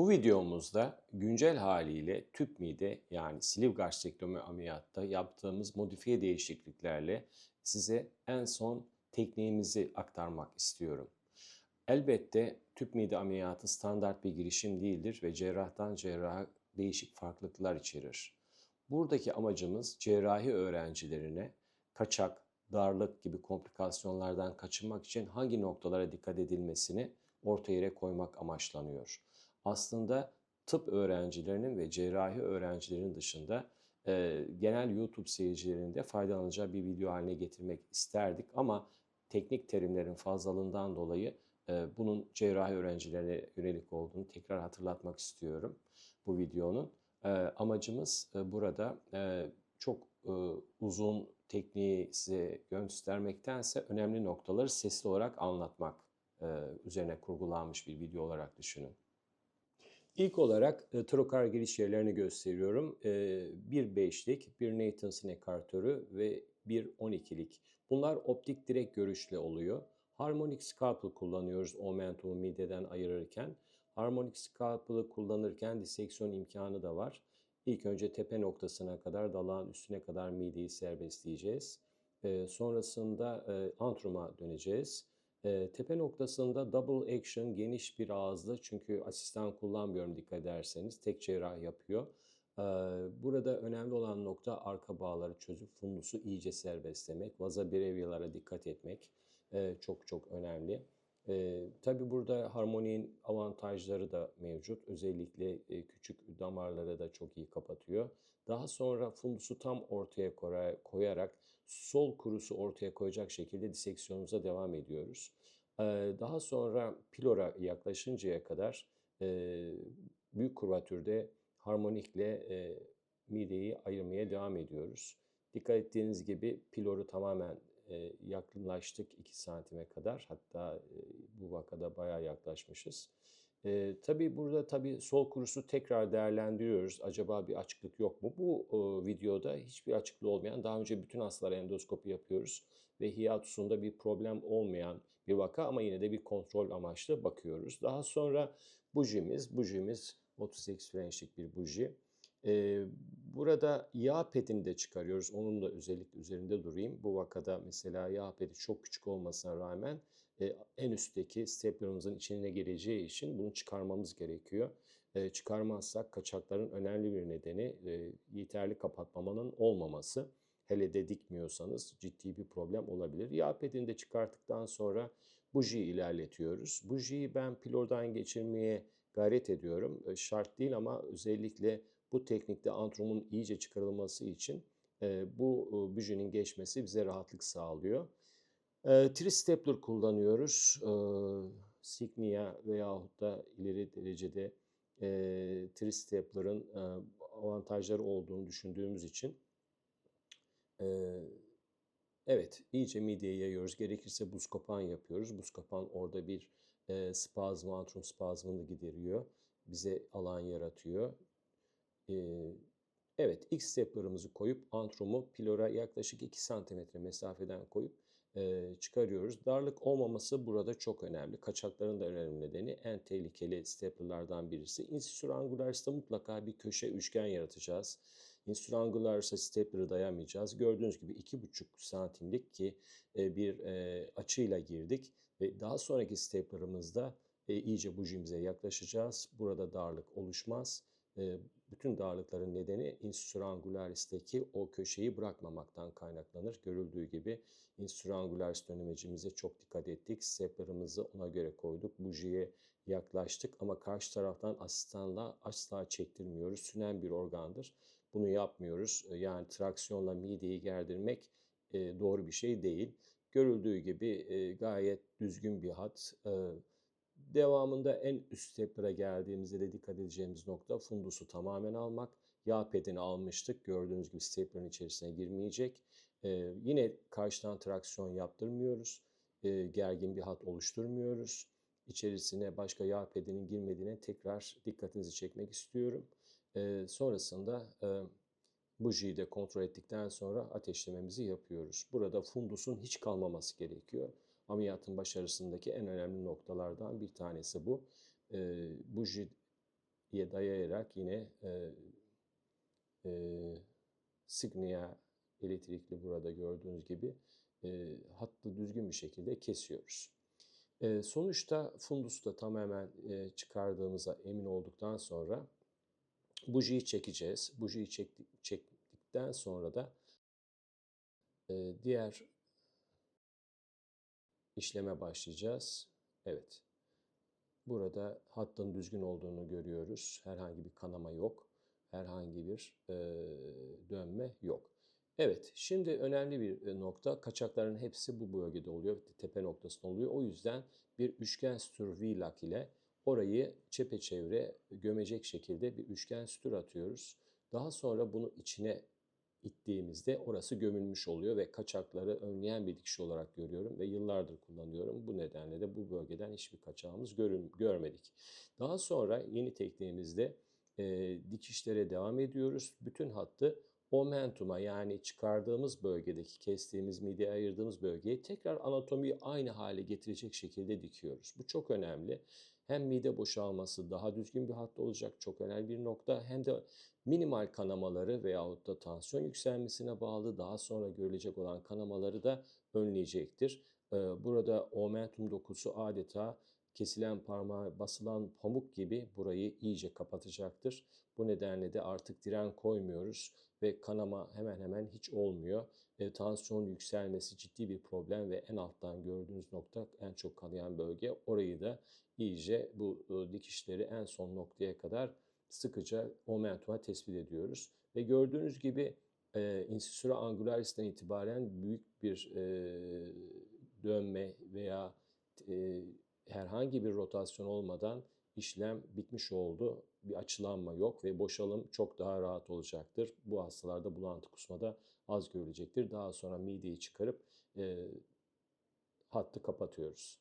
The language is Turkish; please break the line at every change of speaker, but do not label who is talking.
Bu videomuzda güncel haliyle tüp mide yani sleeve gastrektomi ameliyatta yaptığımız modifiye değişikliklerle size en son tekniğimizi aktarmak istiyorum. Elbette tüp mide ameliyatı standart bir girişim değildir ve cerrahtan cerraha değişik farklılıklar içerir. Buradaki amacımız cerrahi öğrencilerine kaçak, darlık gibi komplikasyonlardan kaçınmak için hangi noktalara dikkat edilmesini orta yere koymak amaçlanıyor. Aslında tıp öğrencilerinin ve cerrahi öğrencilerin dışında e, genel YouTube seyircilerinin de faydalanacağı bir video haline getirmek isterdik ama teknik terimlerin fazlalığından dolayı e, bunun cerrahi öğrencilere yönelik olduğunu tekrar hatırlatmak istiyorum bu videonun. E, amacımız e, burada e, çok e, uzun tekniği size göstermektense önemli noktaları sesli olarak anlatmak e, üzerine kurgulanmış bir video olarak düşünün. İlk olarak e, trokar giriş yerlerini gösteriyorum. E, bir beşlik, bir Nathanson ekartörü ve bir 12'lik. Bunlar optik direkt görüşle oluyor. Harmonic scalpel kullanıyoruz momentumu mideden ayırırken. Harmonic scalpel'ı kullanırken diseksiyon imkanı da var. İlk önce tepe noktasına kadar, dalağın üstüne kadar mideyi serbestleyeceğiz. E, sonrasında e, antruma döneceğiz. E, tepe noktasında double action geniş bir ağızlı çünkü asistan kullanmıyorum dikkat ederseniz tek cerrah yapıyor. E, burada önemli olan nokta arka bağları çözüp fundusu iyice serbestlemek, vaza brevyalara dikkat etmek e, çok çok önemli. E, tabii burada harmoninin avantajları da mevcut. Özellikle e, küçük damarları da çok iyi kapatıyor. Daha sonra fundusu tam ortaya koyarak sol kurusu ortaya koyacak şekilde diseksiyonumuza devam ediyoruz. E, daha sonra pilora yaklaşıncaya kadar e, büyük kurvatürde harmonikle e, mideyi ayırmaya devam ediyoruz. Dikkat ettiğiniz gibi piloru tamamen e, yakınlaştık 2 santime kadar. Hatta bu vakada bayağı yaklaşmışız. E, tabii burada tabii sol kurusu tekrar değerlendiriyoruz. Acaba bir açıklık yok mu? Bu e, videoda hiçbir açıklığı olmayan, daha önce bütün hastalara endoskopi yapıyoruz ve hiatusunda bir problem olmayan bir vaka ama yine de bir kontrol amaçlı bakıyoruz. Daha sonra bujimiz, bujimiz 38 French'lik bir buji. Ee, burada yağ pedini de çıkarıyoruz. Onun da özellikle üzerinde durayım. Bu vakada mesela yağ pedi çok küçük olmasına rağmen e, en üstteki staplerımızın içine geleceği için bunu çıkarmamız gerekiyor. E, çıkarmazsak kaçakların önemli bir nedeni e, yeterli kapatmamanın olmaması. Hele de dikmiyorsanız ciddi bir problem olabilir. Yağ pedini de çıkarttıktan sonra bujiyi ilerletiyoruz. Bujiyi ben pilordan geçirmeye gayret ediyorum. Şart değil ama özellikle bu teknikte antrumun iyice çıkarılması için bu e, geçmesi bize rahatlık sağlıyor. E, Tri-stapler kullanıyoruz. E, Signia veyahut da ileri derecede e, Tri-stapler'ın e, avantajları olduğunu düşündüğümüz için e, evet iyice midyeye yayıyoruz. Gerekirse buz kapan yapıyoruz. Buz kapan orada bir e, spazm, antrum spazmını gideriyor. Bize alan yaratıyor. Ee, evet, X steplerımızı koyup antrumu pilora yaklaşık 2 cm mesafeden koyup e, çıkarıyoruz. Darlık olmaması burada çok önemli. Kaçakların da önemli nedeni en tehlikeli steplerlardan birisi. Insisur angularis'te mutlaka bir köşe üçgen yaratacağız. Insisur angularis'e stepler'ı dayamayacağız. Gördüğünüz gibi 2,5 santimlik ki e, bir e, açıyla girdik ve daha sonraki stepler'ımızda e, iyice bujimize yaklaşacağız. Burada darlık oluşmaz. Bütün darlıkların nedeni insurangularis'teki o köşeyi bırakmamaktan kaynaklanır. Görüldüğü gibi insurangularis dönemecimize çok dikkat ettik. Steplerimizi ona göre koyduk. Bujiye yaklaştık ama karşı taraftan asistanla asla çektirmiyoruz. Sünen bir organdır. Bunu yapmıyoruz. Yani traksiyonla mideyi gerdirmek doğru bir şey değil. Görüldüğü gibi gayet düzgün bir hat. Devamında en üst stepler'a geldiğimizde de dikkat edeceğimiz nokta fundusu tamamen almak. Yağ pedini almıştık. Gördüğünüz gibi stepler'ın içerisine girmeyecek. Ee, yine karşıdan traksiyon yaptırmıyoruz. Ee, gergin bir hat oluşturmuyoruz. İçerisine başka yağ pedinin girmediğine tekrar dikkatinizi çekmek istiyorum. Ee, sonrasında e, bujiyi de kontrol ettikten sonra ateşlememizi yapıyoruz. Burada fundusun hiç kalmaması gerekiyor ameliyatın başarısındaki en önemli noktalardan bir tanesi bu. E, buji dayayarak yine e, e, Signia elektrikli burada gördüğünüz gibi e, hattı düzgün bir şekilde kesiyoruz. E, sonuçta fundusu da tamamen e, çıkardığımıza emin olduktan sonra bujiyi çekeceğiz. Bujiyi çektik, çektikten sonra da e, diğer işleme başlayacağız. Evet. Burada hattın düzgün olduğunu görüyoruz. Herhangi bir kanama yok. Herhangi bir e, dönme yok. Evet, şimdi önemli bir e, nokta. Kaçakların hepsi bu bölgede oluyor. Tepe noktasında oluyor. O yüzden bir üçgen sütür V-lock ile orayı çepeçevre gömecek şekilde bir üçgen sütür atıyoruz. Daha sonra bunu içine ittiğimizde orası gömülmüş oluyor ve kaçakları önleyen bir dikiş olarak görüyorum ve yıllardır kullanıyorum. Bu nedenle de bu bölgeden hiçbir kaçağımız görün, görmedik. Daha sonra yeni tekniğimizde e, dikişlere devam ediyoruz. Bütün hattı momentuma yani çıkardığımız bölgedeki kestiğimiz midye ayırdığımız bölgeyi tekrar anatomiyi aynı hale getirecek şekilde dikiyoruz. Bu çok önemli. Hem mide boşalması daha düzgün bir hatta olacak çok önemli bir nokta hem de minimal kanamaları veyahut da tansiyon yükselmesine bağlı daha sonra görülecek olan kanamaları da önleyecektir. Burada omentum dokusu adeta kesilen parmağa basılan pamuk gibi burayı iyice kapatacaktır. Bu nedenle de artık diren koymuyoruz ve kanama hemen hemen hiç olmuyor. E, tansiyon yükselmesi ciddi bir problem ve en alttan gördüğünüz nokta en çok kanayan bölge. Orayı da iyice bu e, dikişleri en son noktaya kadar sıkıca momentuma tespit ediyoruz. Ve gördüğünüz gibi e, insisura angularis'ten itibaren büyük bir e, dönme veya e, herhangi bir rotasyon olmadan işlem bitmiş oldu. Bir açılanma yok ve boşalım çok daha rahat olacaktır. Bu hastalarda bulantı kusma da az görülecektir. Daha sonra mideyi çıkarıp e, hattı kapatıyoruz.